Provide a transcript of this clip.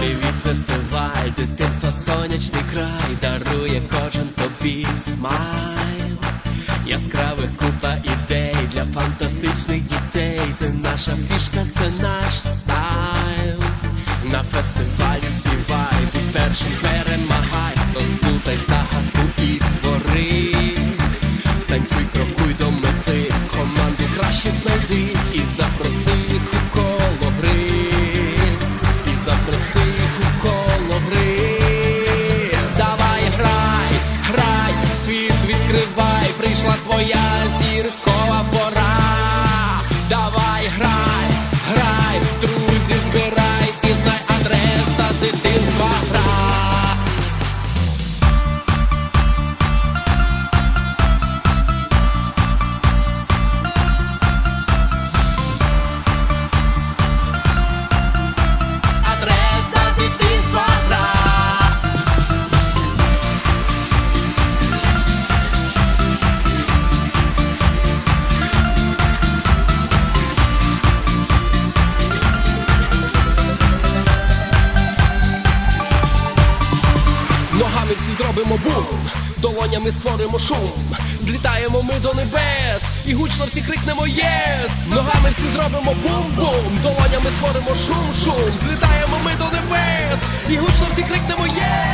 привіт, фестиваль, дитинства, сонячний край, дарує кожен тобі смайл. Яскравих купа ідей для фантастичних дітей. Це наша фішка, це наш стайл. На фестивалі співай, будь першим перемагай, розплутай загадку і твори. Танцюй, крокуй до мети, команду кращих знайди і запроси робимо бум, долонями створимо шум. Злітаємо ми до небес, і гучно всі крикнемо єс. Ногами всі зробимо бум-бум, долонями створимо шум-шум. Злітаємо ми до небес, і гучно всі крикнемо єс.